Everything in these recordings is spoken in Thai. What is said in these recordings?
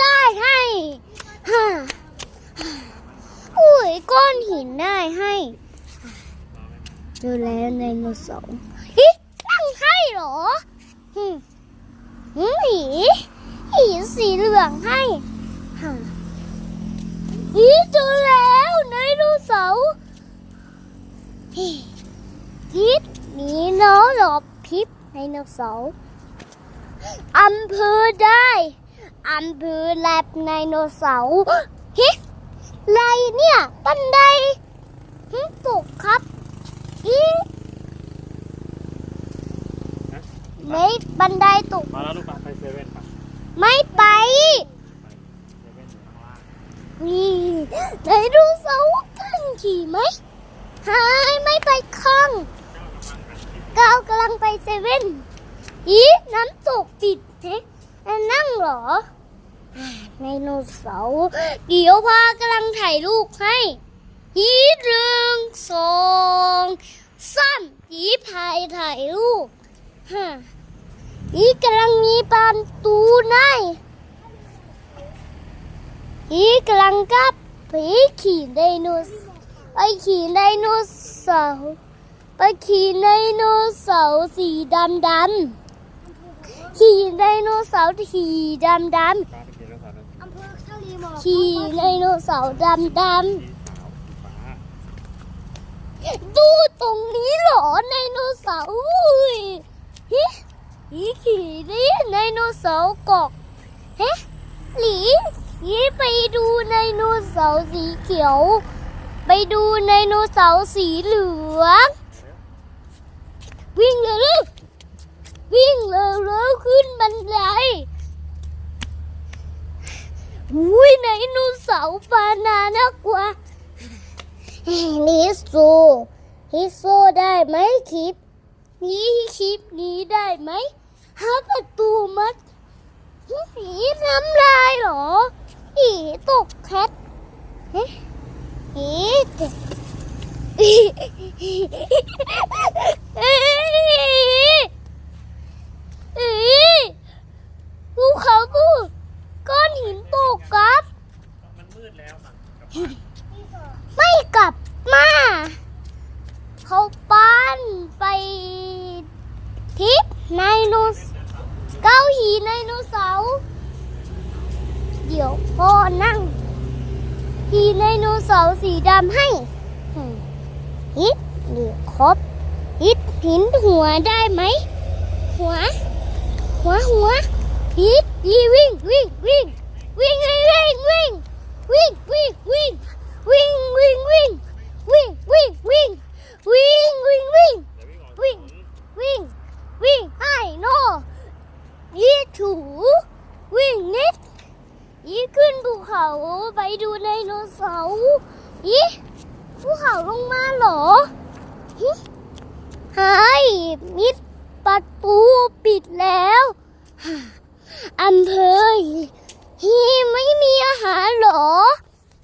ได้ให้ฮ่าอุ้ยก้อนหินได้ให้เจอแล้วไดโนเสาร์ฮิตั้งให้เหรอหืมหีหีสีเหลืองให้ฮ่าฮีเจอแล้วไดโนเสาร์ฮิฮิตหนีน้องหลบพิษไดโนเสาอำเภอได้ อำเภอแลบไดโนเสาร์ฮิไรเนี่ย บันไดหึตกครับ อีไม่บันไดตก มาแล้วลูกปะไปเซเว่นปะไม่ไปเซเว่นอยู่ข้างล่างนี่ไดโนเสาร์ขึ้นขี่ไหมหายไม่ไปข้างก้าวกำลังไปเซเว่นอีน้ำตกปิดเฮ้นั่งเหรอ ไดโนเสาร์เดี๋ยวพากำลังถ่ายรูปให้ยีหนึ่งสองสามยีพายถ่ายรูปฮะยีกำลังมีปานตูในยีกำลังกับไปขี่ไดโนไปขี่ไดโนเสาร์ไปขี่ไดโนเสาร์สีดำดำขี่ไดโนเสาร์สีดำดำ ขี่ไดโนเสาร์ดำดำดูตรงนี้เหรอไดโนเสาร์อุ้ยฮิฮิขี่ดิไดโนเสาร์กาะเฮ้หลีฮิไปดูไดโนเสาร์สีเขียว ไปดูไดโนเสาร์สีเหลือง วิ่งเลยวิ่งเร็วๆขึ้นบันได อุ้ยไดโนเสาร์ปานาน่ากลัวลิโซลิโซได้ไหมคลิป นี้คลิปนี้ได้ไหมหาประตูมัดผีน้ำลายเหรอผีตกแคทเฮ้ผีตกเอ้ยเอ้ยภูเขาบูก้อนหินตกครับ มันมืดแล้วมันกับ ไม่กลับมา เขาป้านไปทิปไดโนเสเก้าหีไดโนเสาร์เดี๋ยว พ่อนั่งหีไดโนเสาร์สีดำให้ฮิตหรือครบฮิตหินหัวได้ไหม หัว หัวหัวฮิตดีวิ่งวิ่งวิ่งวิ่งวิ่งวิ่งวิ่งวิ่งวิ่งวิ่งวิ่งวิ่งวิ่งวิ่งวิ่งวิ่งวิ่ง วิ่งวิ่งไอ้โนยี่ถูวิ่งนิดยี่ขึ้นภูเขาไปดูไดโนเสาร์ ยี่ภูเขาลงมาเหรอฮิหายมิดประตูปิดแล้วอำเภอฮีไม่มีอาหารเหรอ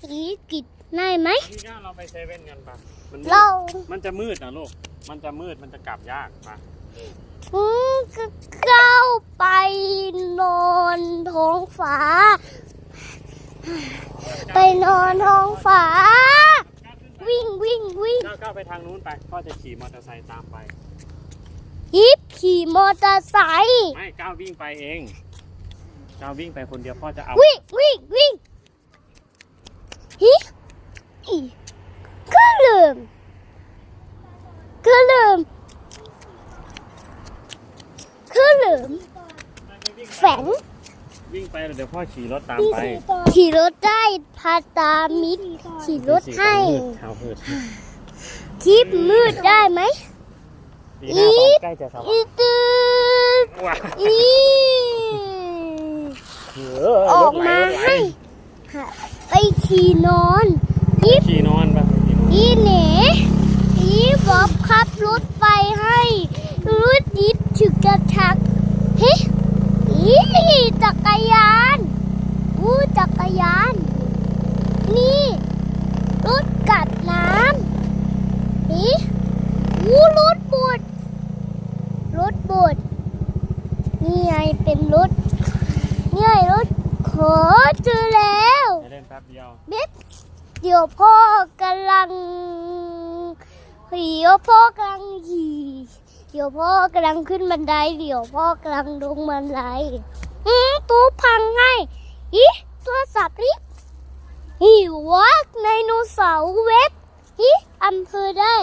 ฮีกิดได้ไหมพี่ก้าเราไปเซเว่นกันปะมันมืดเรา มันจะมืดนะลูก มันจะมืด มันจะกลับยากปะอืมก็ก้าวไปนอนท้องฟ้า ไปนอนท้องฟ้า วิ่งวิ่งวิ่งก้าวก้าวไปทางนู้นไปพ่อจะขี่มอเตอร์ไซค์ตามไปยิบขี่มอเตอร์ไซค์ไม่ก้าววิ่งไปเองก้าววิ่งไปคนเดียวพ่อจะเอาวิ่งวิ่งวิ่งฮิอีก็ลืมก็ลืมก็ลืมแฝง วิ่งไป เดี๋ยวพ่อขี่รถตามไปขี่รถได้พาตามิดขี่รถให้เช้ามืดคลิปมืดได้ไหมดีหน้าตอนใกล้จะสว่างอีตืดว้าอีเอออรอกถไหลมารถไหลให้หาไปขี่นอนอีฟขี่นอนปะขี่นอนอีเหนอีบอบขับรถไปให้รถยิดถึกกระชักเฮ้ อีจักรยานอู้จักรยาน นี่รถกัดน้ำอีอู้รถบดรถบดนี่ไงเป็นรถนี่ไงรถขเจอแล้วไปเล่นแป๊บเดียวเบ็ดเดี๋ยวพ่อกำลังเดี๋ยวพ่อกำลังขี่ เดี๋ยวพ่อกำลังขึ้นบันได เดี๋ยวพ่อกำลังลงบันไดอืมตู้พังให้อีตัวสับลิบหิววักไดโนเสาร์เว็บอีอำเภอได้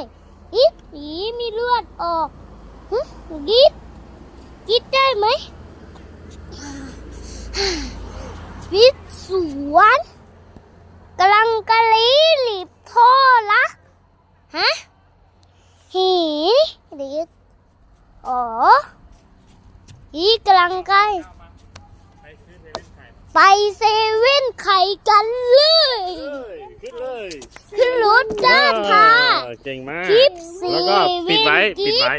อีผีมีเลือดออกหึกิดกิดได้ไหมวิทย์สวนกำลังกะลีหลีบท่อละฮะหีหลีบ อ๋อฮีกำลังใกล้ไปซื้อเซเว่นไข่ไปเซเว่นไข่กันเลยเฮ้ยขึ้นเลยขึ้นรถด้านค่ะเออเก่งมากคลิปเซแล้วก็ปิดเว่นไว้กิปิดฟไว้